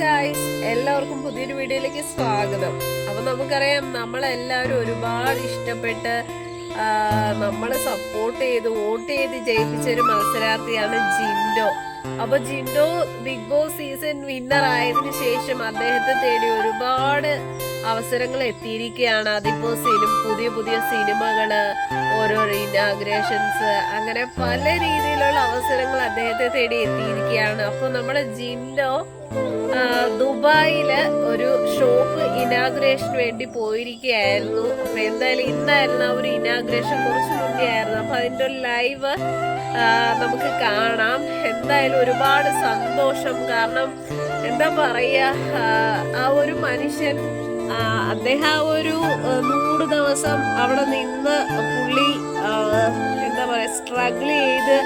Guys എല്ലാവർക്കും പുതിയൊരു വീഡിയോയിലേക്ക് സ്വാഗതം. അപ്പൊ നമുക്കറിയാം നമ്മളെല്ലാവരും ഒരുപാട് ഇഷ്ടപ്പെട്ട് നമ്മൾ സപ്പോർട്ട് ചെയ്ത് വോട്ട് ചെയ്ത് ജയിപ്പിച്ച ഒരു മത്സരാർത്ഥിയാണ് ജിൻഡോ. അപ്പൊ Jinto Bigg Boss season winner ആയതിനു ശേഷം അദ്ദേഹത്തെ തേടി ഒരുപാട് അവസരങ്ങൾ എത്തിയിരിക്കുകയാണ് അതിപ്പോ സിനിമ പുതിയ പുതിയ സിനിമകൾ ഓരോ ഇനാഗ്രേഷൻസ് അങ്ങനെ പല രീതിയിലുള്ള അവസരങ്ങൾ അദ്ദേഹത്തെ തേടി എത്തിയിരിക്കുകയാണ്. അപ്പൊ നമ്മുടെ ജിൻഡോ ദുബായിൽ ഒരു ഷോപ്പ് ഇനാഗ്രേഷന് വേണ്ടി പോയിരിക്കുകയായിരുന്നു. അപ്പൊ എന്തായാലും ഇന്നായിരുന്നു ആ ഒരു ഇനാഗ്രേഷൻ കുറച്ച് മുന്നേ ആയിരുന്നു. അപ്പൊ അതിന്റെ ഒരു ലൈവ് നമുക്ക് കാണാം. എന്തായാലും ഒരുപാട് സന്തോഷം. കാരണം എന്താ പറയുക ആ, ഒരു മനുഷ്യൻ അദ്ദേഹം ആ ഒരു നൂറ് ദിവസം അവിടെ നിന്ന് പുള്ളി എന്താ പറയുക സ്ട്രഗിൾ ചെയ്ത്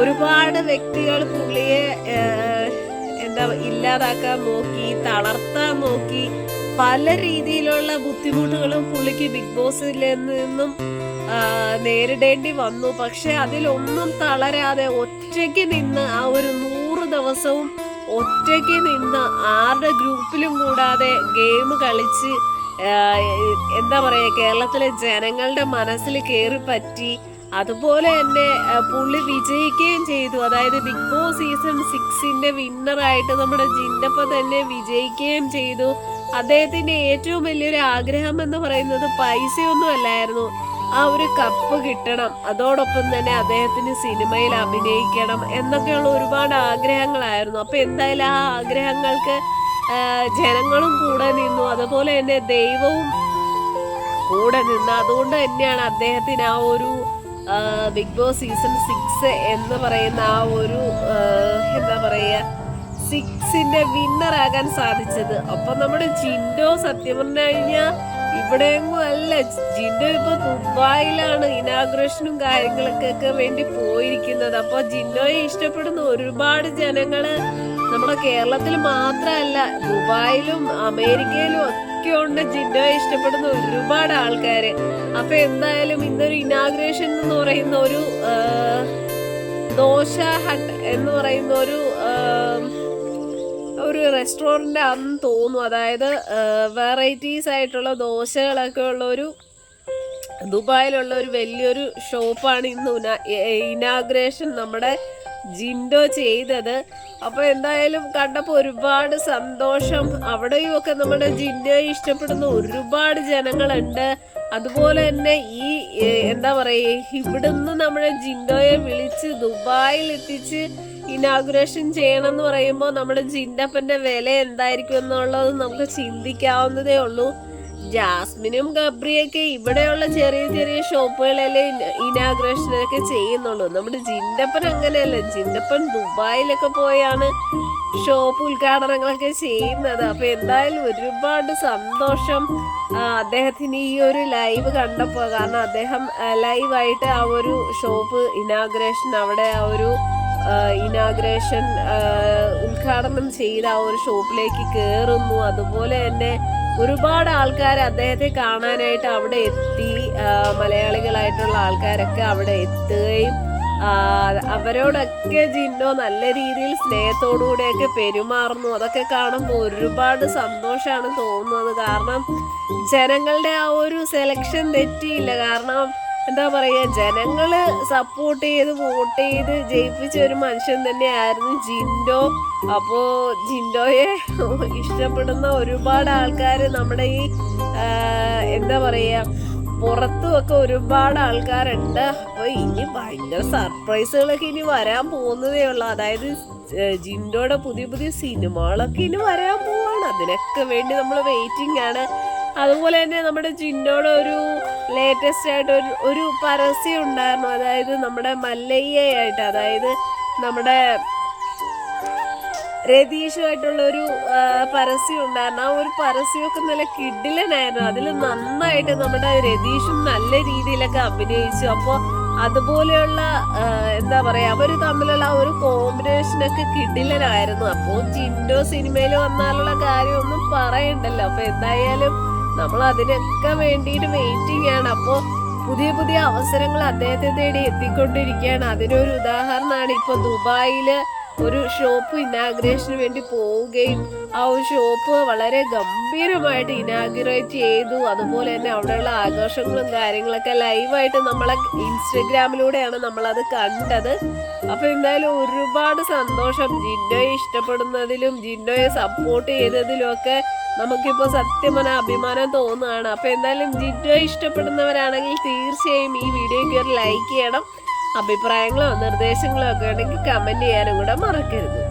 ഒരുപാട് വ്യക്തികൾ പുള്ളിയെ എന്താ ഇല്ലാതാക്കാൻ നോക്കി തളർത്താൻ നോക്കി പല രീതിയിലുള്ള ബുദ്ധിമുട്ടുകളും പുള്ളിക്ക് ബിഗ് ബോസിൽ നിന്നും നേരിടേണ്ടി വന്നു. പക്ഷെ അതിലൊന്നും തളരാതെ ഒറ്റയ്ക്ക് നിന്ന് ആ ഒരു നൂറ് ദിവസവും ഒറ്റയ്ക്ക് നിന്ന് ആരുടെ ഗ്രൂപ്പിലും കൂടാതെ ഗെയിം കളിച്ച് എന്താ പറയുക കേരളത്തിലെ ജനങ്ങളുടെ മനസ്സിൽ കയറി പറ്റി അതുപോലെ തന്നെ പുള്ളി വിജയിക്കുകയും ചെയ്തു. അതായത് ബിഗ് ബോസ് സീസൺ സിക്സിന്റെ വിന്നറായിട്ട് നമ്മുടെ ജിൻഡപ്പ തന്നെ വിജയിക്കുകയും ചെയ്തു. അദ്ദേഹത്തിന്റെ ഏറ്റവും വലിയൊരു ആഗ്രഹം എന്ന് പറയുന്നത് പൈസയൊന്നും അല്ലായിരുന്നു. ആ ഒരു കപ്പ് കിട്ടണം. അതോടൊപ്പം തന്നെ അദ്ദേഹത്തിന് സിനിമയിൽ അഭിനയിക്കണം എന്നൊക്കെയുള്ള ഒരുപാട് ആഗ്രഹങ്ങളായിരുന്നു. അപ്പൊ എന്തായാലും ആ ആഗ്രഹങ്ങൾക്ക് ജനങ്ങളും കൂടെ നിന്നു. അതുപോലെ തന്നെ ദൈവവും കൂടെ നിന്ന്. അതുകൊണ്ട് തന്നെയാണ് അദ്ദേഹത്തിന് ആ ഒരു ബിഗ് ബോസ് സീസൺ സിക്സ് എന്ന് പറയുന്ന ആ ഒരു എന്താ പറയുക സിക്സിന്റെ വിന്നർ ആകാൻ സാധിച്ചത്. അപ്പൊ നമ്മുടെ ജിൻഡോ സത്യം പറഞ്ഞു കഴിഞ്ഞാൽ ഇവിടെയെങ്ങും അല്ല ജിൻഡു ഇപ്പൊ ദുബായിലാണ് ഇനാഗ്രേഷനും കാര്യങ്ങളൊക്കെ വേണ്ടി പോയിരിക്കുന്നത്. അപ്പൊ ജിൻഡോയെ ഇഷ്ടപ്പെടുന്ന ഒരുപാട് ജനങ്ങൾ നമ്മുടെ കേരളത്തിൽ മാത്രമല്ല ദുബായിലും അമേരിക്കയിലും ഒക്കെ ഉണ്ട് ജിൻഡോയെ ഇഷ്ടപ്പെടുന്ന ഒരുപാട് ആൾക്കാര്. അപ്പൊ എന്തായാലും ഇന്നൊരു ഇനാഗ്രേഷൻ എന്ന് പറയുന്ന ഒരു ദോശ ഹട്ട് എന്ന് പറയുന്ന ഒരു ഒരു റെസ്റ്റോറന്റ് ആണെന്ന് തോന്നുന്നു. അതായത് വെറൈറ്റീസ് ആയിട്ടുള്ള ദോശകളൊക്കെ ഉള്ള ഒരു ദുബായിലുള്ള ഒരു വലിയൊരു ഷോപ്പാണ് ഇന്ന് ഇനാഗ്രേഷൻ നമ്മുടെ ജിൻഡോ ചെയ്തത്. അപ്പോൾ എന്തായാലും കണ്ടപ്പോൾ ഒരുപാട് സന്തോഷം. അവിടെയും ഒക്കെ നമ്മുടെ ജിൻഡോയെ ഇഷ്ടപ്പെടുന്ന ഒരുപാട് ജനങ്ങളുണ്ട്. അതുപോലെ തന്നെ ഈ എന്താ പറയുക ഇവിടുന്ന് നമ്മുടെ ജിൻഡോയെ വിളിച്ച് ദുബായിൽ എത്തിച്ച് ഇനാഗുറേഷൻ ചെയ്യണം എന്ന് പറയുമ്പോൾ നമ്മുടെ ജിൻഡപ്പന്റെ വില എന്തായിരിക്കും എന്നുള്ളത് നമുക്ക് ചിന്തിക്കാവുന്നതേ ഉള്ളൂ. ജാസ്മിനും ഗബ്രിയൊക്കെ ഇവിടെയുള്ള ചെറിയ ചെറിയ ഷോപ്പുകളിലെ ഇനാഗ്രേഷനൊക്കെ ചെയ്യുന്നുള്ളൂ. നമ്മുടെ ജിൻഡപ്പൻ അങ്ങനെയല്ല. ജിൻഡപ്പൻ ദുബായിലൊക്കെ പോയാണ് ഷോപ്പ് ഉദ്ഘാടനങ്ങളൊക്കെ ചെയ്യുന്നത്. അപ്പൊ എന്തായാലും ഒരുപാട് സന്തോഷം അദ്ദേഹത്തിന് ഈ ഒരു ലൈവ് കണ്ടപ്പോൾ കാരണം അദ്ദേഹം ലൈവായിട്ട് ആ ഒരു ഷോപ്പ് ഇനാഗ്രേഷൻ അവിടെ ആ ഒരു ഇനാഗ്രേഷൻ ഉദ്ഘാടനം ചെയ്ത ആ ഒരു ഷോപ്പിലേക്ക് കയറുന്നു അതുപോലെ തന്നെ ഒരുപാട് ആൾക്കാർ അദ്ദേഹത്തെ കാണാനായിട്ട് അവിടെ എത്തി. മലയാളികളായിട്ടുള്ള ആൾക്കാരൊക്കെ അവിടെ എത്തുകയും അവരോടൊക്കെ ജിന്നോ നല്ല രീതിയിൽ സ്നേഹത്തോടുകൂടെയൊക്കെ പെരുമാറുന്നു. അതൊക്കെ കാണുമ്പോൾ ഒരുപാട് സന്തോഷമാണ് തോന്നുന്നത്. കാരണം ജനങ്ങളുടെ ആ ഒരു സെലക്ഷൻ തെറ്റിയില്ല. കാരണം എന്താ പറയുക ജനങ്ങൾ സപ്പോർട്ട് ചെയ്ത് വോട്ട് ചെയ്ത് ജയിപ്പിച്ച ഒരു മനുഷ്യൻ തന്നെയായിരുന്നു ജിൻഡോ. അപ്പോ ജിൻഡോയെ ഇഷ്ടപ്പെടുന്ന ഒരുപാട് ആൾക്കാർ നമ്മുടെ ഈ എന്താ പറയുക പുറത്തുമൊക്കെ ഒരുപാട് ആൾക്കാരുണ്ട്. അപ്പോൾ ഇനി ഭയങ്കര സർപ്രൈസുകളൊക്കെ ഇനി വരാൻ പോകുന്നതേ ഉള്ളൂ. അതായത് ജിൻഡോയുടെ പുതിയ പുതിയ സിനിമകളൊക്കെ ഇനി വരാൻ പോവാണ്. അതിനൊക്കെ വേണ്ടി നമ്മൾ വെയിറ്റിംഗ് ആണ്. അതുപോലെ തന്നെ നമ്മുടെ ജിന്നോട് ഒരു ലേറ്റസ്റ്റ് ആയിട്ട് ഒരു ഒരു പരസ്യം ഉണ്ടായിരുന്നു. അതായത് നമ്മുടെ മല്ലയ്യയായിട്ട് അതായത് നമ്മുടെ രതീഷുമായിട്ടുള്ള ഒരു പരസ്യം ഉണ്ടായിരുന്നു. ആ ഒരു പരസ്യമൊക്കെ നല്ല കിഡിലനായിരുന്നു അതിൽ നന്നായിട്ട് നമ്മുടെ രതീഷും നല്ല രീതിയിലൊക്കെ അഭിനയിച്ചു. അപ്പോൾ അതുപോലെയുള്ള എന്താ പറയാ അവർ തമ്മിലുള്ള ആ ഒരു കോമ്പിനേഷനൊക്കെ കിഡിലനായിരുന്നു അപ്പോൾ ജിൻഡോ സിനിമയിൽ വന്നാലുള്ള കാര്യമൊന്നും പറയണ്ടല്ലോ. അപ്പോൾ എന്തായാലും നമ്മൾ അതിനൊക്കെ വേണ്ടിയിട്ട് വെയിറ്റിംഗ് ആണ് അപ്പോൾ പുതിയ പുതിയ അവസരങ്ങൾ അദ്ദേഹത്തെ തേടി എത്തിക്കൊണ്ടിരിക്കുകയാണ്. അതിനൊരു ഉദാഹരണമാണ് ഇപ്പോൾ ദുബായിൽ ഒരു ഷോപ്പ് ഇനാഗ്രേഷന് വേണ്ടി പോവുകയും ആ ഒരു ഷോപ്പ് വളരെ ഗംഭീരമായിട്ട് ഇനാഗ്രേറ്റ് ചെയ്തു. അതുപോലെ തന്നെ അവിടെയുള്ള ആഘോഷങ്ങളും കാര്യങ്ങളൊക്കെ ലൈവായിട്ട് നമ്മളെ ഇൻസ്റ്റഗ്രാമിലൂടെയാണ് നമ്മളത് കണ്ടത്. അപ്പോൾ എന്തായാലും ഒരുപാട് സന്തോഷം. ജിൻഡോയെ ഇഷ്ടപ്പെടുന്നതിലും ജിൻഡോയെ സപ്പോർട്ട് ചെയ്തതിലും ഒക്കെ നമുക്കിപ്പോൾ സത്യം പറഞ്ഞാൽ അഭിമാനം തോന്നുകയാണ് അപ്പൊ എന്തായാലും ജിറ്റോ ഇഷ്ടപ്പെടുന്നവരാണെങ്കിൽ തീർച്ചയായും ഈ വീഡിയോയ്ക്ക് ഒരു ലൈക്ക് ചെയ്യണം. അഭിപ്രായങ്ങളോ നിർദ്ദേശങ്ങളോ ഒക്കെ ഉണ്ടെങ്കിൽ കമന്റ് ചെയ്യാനും കൂടെ മറക്കരുത്.